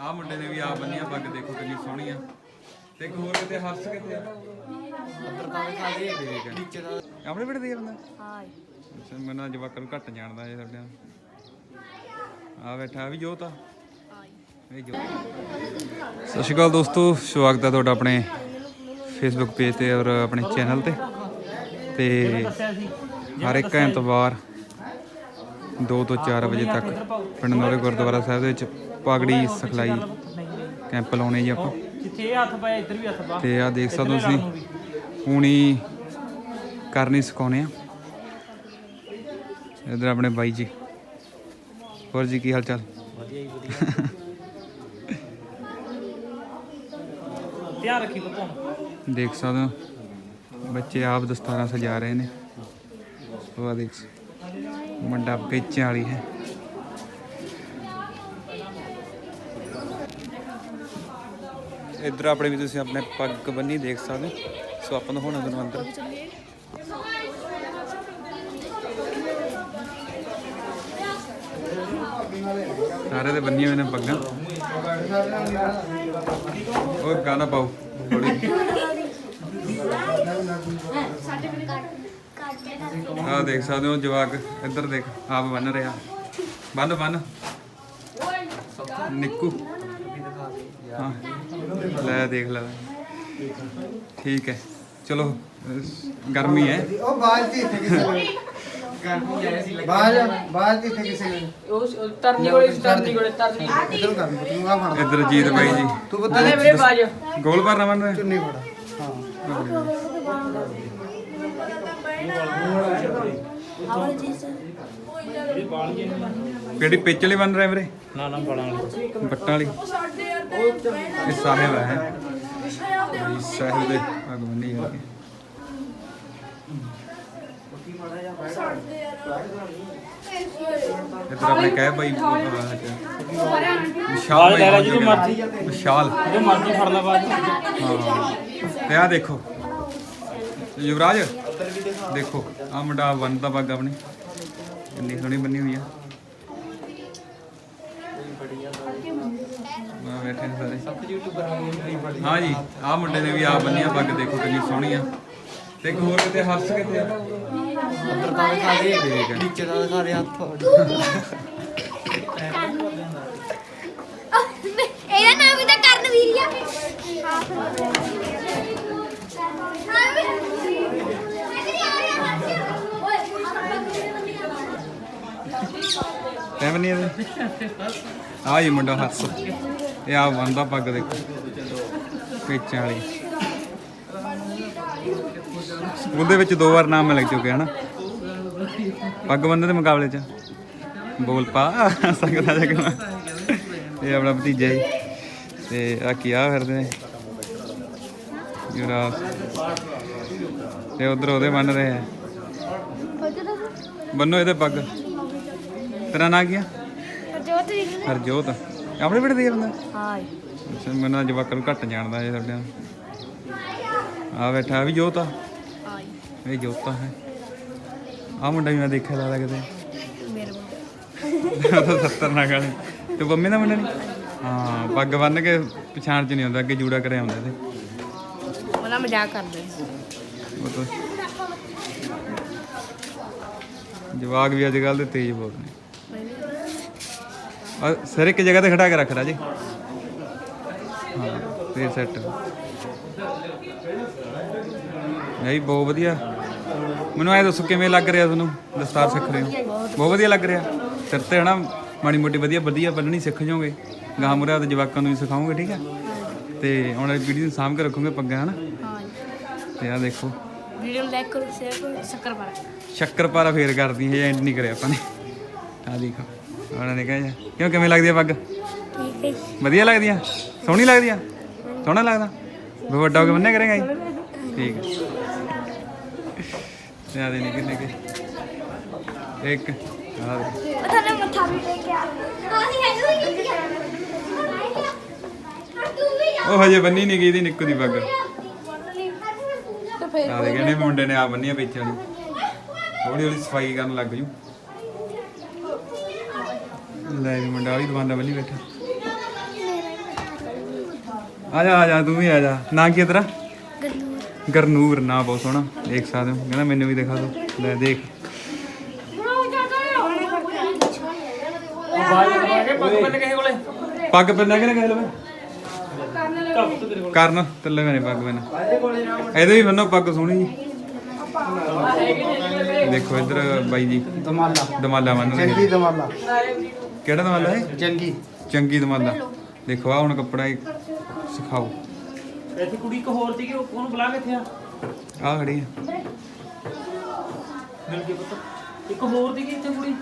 ਆਹ ਮੁੰਡੇ ਨੇ ਵੀ ਆ ਬੰਨੀਆਂ, ਪੱਗ ਦੇਖੋ ਕਿੰਨੀ ਸੋਹਣੀ ਆ ਤੇ ਇੱਕ ਹੋਰ ਕਿਤੇ ਹਰਸ ਕਿਤੇ ਆ ਆਪਣੇ ਪਿੰਡ ਦੀ ਬੰਦਾ? ਅੱਛਾ ਮੈਂ ਨਾ ਜਵਾਕਾਂ ਨੂੰ ਘੱਟ ਜਾਣਦਾ ਇਹ ਤੁਹਾਡੇ ਆ ਬੈਠਾ, ਆਹ ਵੀ ਜੋਤ ਆ। ਇਹ ਜੋਤ। ਸਤਿ ਸ਼੍ਰੀ ਅਕਾਲ ਦੋਸਤੋ, ਸਵਾਗਤ ਹੈ ਤੁਹਾਡਾ ਆਪਣੇ ਫੇਸਬੁੱਕ ਪੇਜ ਤੇ ਔਰ ਆਪਣੇ ਚੈਨਲ ਤੇ। ਤੇ ਹਰ ਇੱਕ ਐਤਵਾਰ 2 ਤੋਂ 4 ਵਜੇ ਤੱਕ ਪਿੰਡ ਨੌਲੇ ਗੁਰਦੁਆਰਾ ਸਾਹਿਬ ਦੇ ਵਿੱਚ ਪਗੜੀ ਸਿਖਲਾਈ ਕੈਂਪ ਲਾਉਣੇ ਜੀ ਆਪਾਂ। ਜਿੱਥੇ ਹੱਥ ਪਾਇਆ ਇੱਧਰ ਵੀ ਹੱਥ ਪਾ। ਤੇ ਆ ਦੇਖ ਸਕਦੇ ਹੋ ਤੁਸੀਂ। ਪੂਣੀ ਕਰਨੀ ਸਿਖਾਉਣੇ ਆ। ਇਧਰ ਆਪਣੇ ਬਾਈ ਜੀ। ਹੋਰ ਜੀ ਕੀ ਹਾਲ ਚਾਲ ਵਧੀਆ ਜੀ ਵਧੀਆ। ਧਿਆਨ ਰੱਖੀ ਦੇਖ ਸਕਦੇ ਹੋ। ਬੱਚੇ ਆਪ ਦਸਤਾਰਾਂ ਸਜਾ ਰਹੇ ਨੇ। ਉਹ ਦੇਖ। ਮੁੰਡਾ ਵੇਚਣ ਵਾਲੀ ਹੈ। ਇੱਧਰ ਆਪਣੇ ਵੀ ਤੁਸੀਂ ਆਪਣੇ ਪੱਗ ਬੰਨੀ ਦੇਖ ਸਕਦੇ ਹੋ। ਸੋ ਆਪਾਂ ਨੂੰ ਹੁਣ ਅੰਦਰ ਅੰਦਰ। ਸਾਰੇ ਦੇ ਬੰਨੀਆਂ ਹੋਏ ਨੇ ਪੱਗਾਂ। ਉਹ ਗਾਣਾ ਪਾਓ। ਥੋੜੀ ਆ ਦੇਖ ਸਕਦੇ ਹੋ ਜਵਾਕ ਇੱਧਰ ਦੇਖ ਆਪ ਬੰਨ ਰਿਹਾ। ਬੰਨ ਬੰਨ। ਨਿੱਕੂ। ਹਾਂ ਲੈ ਦੇਖ ਲੈ। ਠੀਕ ਹੈ। ਚਲੋ ਅਹ ਗਰਮੀ ਹੈ। ਉਹ ਬਾਜ ਦੀ ਇੱਥੇ ਕਿਸੇ ਨੇ ਬਾਜ ਬਾਜ ਦੀ ਇੱਥੇ ਕਿਸੇ ਨੇ ਉਹ ਤਰਨੀ ਕੋਲੇ ਤਰਨੀ ਕੋਲੇ ਤਰਨੀ ਇਧਰ ਕਰ ਤੂੰ ਆ ਫੜ। ਇੱਧਰ ਜੀਤ ਬਾਈ ਜੀ। ਤੂੰ ਪਤਾ ਅਰੇ ਵੀਰੇ ਬਾਜ। ਗੋਲ ਭਰਨਾ ਬੰਨ ਰਿਹਾ ਚੁੰਨੀ ਫੜ। ਹਾਂ। ਕਿਹੜੀ ਪਿੱਚ ਵਾਲੀ ਬਣ ਰਿਹਾ ਵੀਰੇ? ਨਾ ਨਾ ਬੜਾ ਬੱਟਾਂ ਵਾਲੀ। ਇਹ ਸਾਹਿਬ ਹੈ ਸਾਹਿਬ ਦੇ ਭਗਵਾਨੀ ਹੈ ਇੱਧਰ ਆਪਣੇ ਕਹਿ ਬਾਈ ਵਿਸ਼ਾਲ ਲੈ ਲੈ ਜਦੋਂ ਮਰਜ਼ੀ। ਵਿਸ਼ਾਲ। ਜੇ ਮਰਜ਼ੀ ਫੜ ਲਾ ਬਾਜ ਹਾਂ। ਤੇ ਆ ਦੇਖੋ। ਯੁਵਰਾਜ ਦੇਖੋ ਆ ਮੁੰਡਾ ਬੰਨਦਾ ਪੱਗ ਆਪਣੀ ਕਿੰਨੀ ਸੋਹਣੀ ਬੰਨੀ ਹੋਈ ਆ। ਮੈਂ ਬੈਠੇ ਨੇ ਸਾਰੇ। ਸਭ ਯੂਟਿਊਬਰ ਹਾਂ ਜੀ ਆ ਮੁੰਡੇ ਨੇ ਵੀ ਆ ਬੰਨੀਆਂ ਪੱਗ ਦੇਖੋ ਕਿੰਨੀ ਸੋਹਣੀ ਆ। ਤੇ ਇੱਕ ਹੋਰ ਕਿਤੇ ਹਰਸ ਕਿਤੇ ਆ ਅੰਦਰ ਤਾਂ ਦਿਖਾ ਦੇ ਠੀਕ ਨੀਚੇ ਦਾ ਦਿਖਾ ਦੇ ਹੱਥ ਇਹਦਾ ਨਾਮ ਵੀ ਤਾਂ ਕਰਨ ਵੀਰੀਆ ਟਾਈਮ ਨਹੀਂ ਇਹਦੇ? ਆ ਜੀ ਮੁੰਡਾ ਹੱਸ। ਇਹ ਆ ਬੰਦਾ ਪੱਗ ਦੇਖੋ ਪੇਚਾਂ ਵਾਲੀ। ਸਕੂਲ ਦੇ ਵਿੱਚ ਦੋ ਵਾਰ ਨਾਮ ਮਿਲ ਚੁੱਕਿਆ ਹਨਾ? ਪੱਗ ਬੰਦੇ ਦੇ ਮੁਕਾਬਲੇ 'ਚ। ਬੋਲ ਪਾ। ਸਕਦਾ ਜਗਣਾ ਇਹ ਆਪਣਾ ਭਤੀਜਾ ਜੀ ਤੇ ਆ ਕੀ ਆ ਫਿਰਦੇ ਨੇ? ਯੁਵਰਾਜ ਤੇ ਉਧਰ ਉਹਦੇ ਬੰਨ ਰਹੇ ਆ। ਬੰਨੋ ਇਹਦੇ ਪੱਗ। ਤੇਰਾ ਨਾਂ ਕੀ ਆ? ਜੋਤ ਵੀ ਹਰਜੋਤ। ਆਪਣੇ ਪਿੰਡ ਦੀ ਆ ਬੰਦਾ? ਹਾਏ ਅੱਛਾ ਮੈਂ ਨਾ ਜਵਾਕਾਂ ਨੂੰ ਘੱਟ ਜਾਣਦਾ ਇਹ ਤੁਹਾਡੇ ਆ ਬੈਠਾ ਵੀ ਜੋਤ ਆ? ਹਾਏ ਇਹ ਜੋਤਾ ਹੈ। ਆ ਮੁੰਡਾ ਵੀ ਮੈਂ ਦੇਖਿਆ ਲੱਗਦਾ ਕਿਤੇ। ਮੇਰੇ ਮੁੰਡੇ। ਤਾਂ 70 ਨਾ ਗਾਲੇ ਤੇ ਬੰਮੇ ਦਾ ਮੁੰਡਾ ਨਹੀਂ? ਹਾਂ ਪੱਗ ਬੰਨ ਕੇ ਪਛਾਣ ਚ ਨਹੀਂ ਆਉਂਦਾ ਅੱਗੇ ਜੂੜਾ ਕਰਿਆ ਹੁੰਦਾ ਤੇ। ਉਹਨਾਂ ਮਜ਼ਾਕ ਕਰਦੇ ਉਹ ਤਾਂ ਜਵਾਕ ਵੀ ਅੱਜ ਕੱਲ ਦੇ ਤੇਜ਼ ਬਹੁਤ ਨੇ। ਸਿਰ ਇੱਕ ਜਗ੍ਹਾ ਤੇ ਖੜਾ ਕੇ ਰੱਖ ਰਾਜੇ ਹਾਂ ਫੇਰ ਸੈੱਟ ਨਹੀਂ ਬਹੁਤ ਵਧੀਆ। ਮੈਨੂੰ ਐ ਦੱਸੋ ਕਿਵੇਂ ਲੱਗ ਰਿਹਾ ਤੁਹਾਨੂੰ ਦਸਤਾਰ ਸਿੱਖ ਰਹੇ ਹੋ? ਬਹੁਤ ਵਧੀਆ ਲੱਗ ਰਿਹਾ। ਸਿਰ ਤੇ ਹਨਾ ਮਾੜੀ ਮੋਟੀ ਵਧੀਆ ਵਧੀਆ ਬੰਨਣੀ ਸਿੱਖ ਜਾਓਗੇ। ਗਾਂ ਮੁਰਾ ਤੇ ਜਵਾਕਾਂ ਨੂੰ ਵੀ ਸਿਖਾਓਗੇ ਠੀਕ ਹੈ? ਤੇ ਹੁਣ ਇਹ ਵੀਡੀਓ ਨੂੰ ਸਾਂਭ ਕੇ ਰੱਖੋਗੇ ਪੱਗਾਂ ਹਨਾ? ਹਾਂ ਤੇ ਆ ਦੇਖੋ। ਵੀਡੀਓ ਨੂੰ ਲਾਈਕ ਕਰੋ ਸ਼ੇਅਰ ਕਰੋ ਸ਼ੱਕਰ ਪਾਰਾ। ਸ਼ੱਕਰਪਾਰਾ ਫੇਰ ਕਰਦੀ ਹੈ ਐਂਡ ਨਹੀਂ ਕਰਿਆ ਆਪਾਂ ਨੇ। ਆ ਦੇਖੋ। ਉਹਨਾਂ ਨੇ ਕਿਹਾ ਜੀ, ਕਿਉਂ ਕਿਵੇਂ ਲੱਗਦੀ ਆ ਪੱਗ? ਠੀਕ ਹੈ ਵਧੀਆ ਲੱਗਦੀ ਆ? ਸੋਹਣੀ ਲੱਗਦੀ ਆ? ਸੋਹਣਾ ਲੱਗਦਾ? ਵੀ ਵੱਡਾ ਹੋ ਕੇ ਬੰਨਿਆ ਕਰੇਗਾ ਜੀ ਠੀਕ ਹੈ ਤੇ ਆ ਦੇ ਨਿੱਕੇ ਨਿੱਕੇ। ਇੱਕ ਆ ਦੇ। ਉਹ ਥੱਲੇ ਮੱਥਾ ਵੀ ਟੇਕ ਆ। ਆਹੀ ਹੈ ਉਹ ਹਜੇ ਬੰਨੀ ਨਹੀਂ ਗਈ ਦੀ ਨਿੱਕੂ ਦੀ ਪੱਗ। ਤੇ ਫਿਰ ਆ ਦੇ ਕਹਿੰਦੇ ਮੁੰਡੇ ਨੇ ਆ ਬੰਨੀ ਆ ਵਿੱਚ ਵਾਲੀ ਹੌਲੀ ਹੌਲੀ ਸਫ਼ਾਈ ਕਰਨ ਲੱਗ ਜੂ। ਲੈ ਜੀ ਮੁੰਡਾ ਵਾਲੀ ਦੁਕਾਨ ਦਾ ਬੰਨੀ ਬੈਠਾ। ਆ ਜਾ ਆ ਜਾ ਤੂੰ ਵੀ ਆ ਜਾ। ਨਾਂ ਕੀ ਹੈ ਤੇਰਾ? ਗੰਦੂਰ ਗਰਨੂਰ ਨਾਂ ਬਹੁਤ ਸੋਹਣਾ। ਦੇਖ ਸਕਦੇ ਹੋ। ਕਹਿੰਦਾ ਮੈਨੂੰ ਵੀ ਦਿਖਾ ਦਿਓ ਲੈ ਦੇਖ। ਪੱਗ ਬੰਨਿਆ ਕਿ ਨਾ ਕਹਿ ਲਵੇ ਤੇਰੇ ਕਰਨ ਤੇ ਮੈਨੇ ਪੱਗ ਬੰਨ ਇਹਦੇ ਵੀ ਬੰਨੋ ਪੱਗ ਸੋਹਣੀ ਜੀ। ਦੇਖੋ ਇੱਧਰ ਬਾਈ ਜੀ। ਦਮਾਲਾ। ਦਮਾਲਾ ਬੰਨ ਰਹੇ ਦਮਾਲਾ। ਕਿਹੜਾ ਦਮਾਲਾ ਹੈ? ਚੰਗੀ। ਚੰਗੀ ਦਮਾਲਾ। ਦੇਖੋ ਆ ਹੁਣ ਕੱਪੜਾ ਸਿਖਾਓ। ਇੱਥੇ ਕੁੜੀ ਇੱਕ ਹੋਰ ਸੀਗੀ ਉਹ- ਉਹਨੂੰ ਬੁਲਾ ਕਿੱਥੇ ਆ। ਆ ਖੜੀ ਹੈ ਮਿਲ ਕੇ ਪੁੱਤ। ਇੱਕ ਹੋਰ ਸੀਗੀ ਇੱਥੇ ਕੁੜੀ।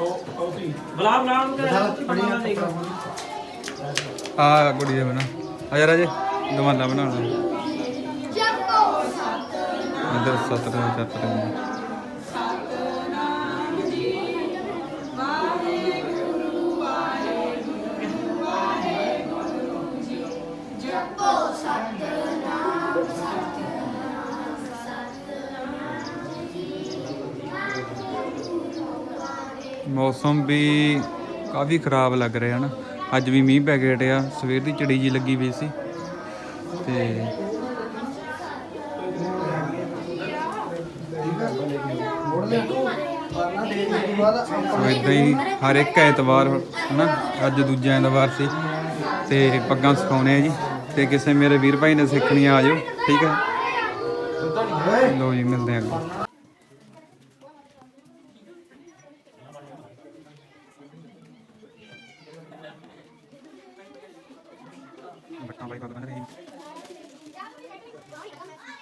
ਉਹ ਉਹ ਸੀ। ਬੁਲਾ ਬੁਲਾ ਉਹਨੂੰ ਕਿਹੜਾ ਪੜੀਆਂ ਦੇਖ ਆ ਕੁੜੀ ਦੇ ਬਣਾ। ਆ ਯਾਰ ਅਜੇ ਦਮਾਲਾ ਬਣਾਉਣਾ ਇੱਧਰ ਸਤਰ ਸਤਰ ਮੌਸਮ ਵੀ ਕਾਫੀ ਖਰਾਬ ਲੱਗ ਰਿਹਾ ਨਾ। ਅੱਜ ਵੀ ਮੀਂਹ ਪੈ ਕੇ ਆ ਸਵੇਰ ਦੀ ਚੜੀ ਜੀ ਲੱਗੀ ਪਈ ਸੀ। ਤੇ ਮੋੜ ਇਦਾਂ ਹੀ ਹਰ ਇੱਕ ਐਤਵਾਰ ਹਨਾ, ਅੱਜ ਦੂਜਾ ਐਤਵਾਰ ਸੀ। ਤੇ ਪੱਗਾਂ ਸਿਖਾਉਣੇ ਆ ਜੀ। ਤੇ ਕਿਸੇ ਮੇਰੇ ਵੀਰ ਭਾਈ ਨੇ ਸਿੱਖਣੀ ਆ ਜਾਓ, ਠੀਕ ਹੈ। ਲੋ ਜੀ, ਮਿਲਦੇ ਆਂ ਅੱਗੇ ਬੱਟਾਂ ਬਾਈ ਪੱਗ ਬੰਨ ਰਹੀ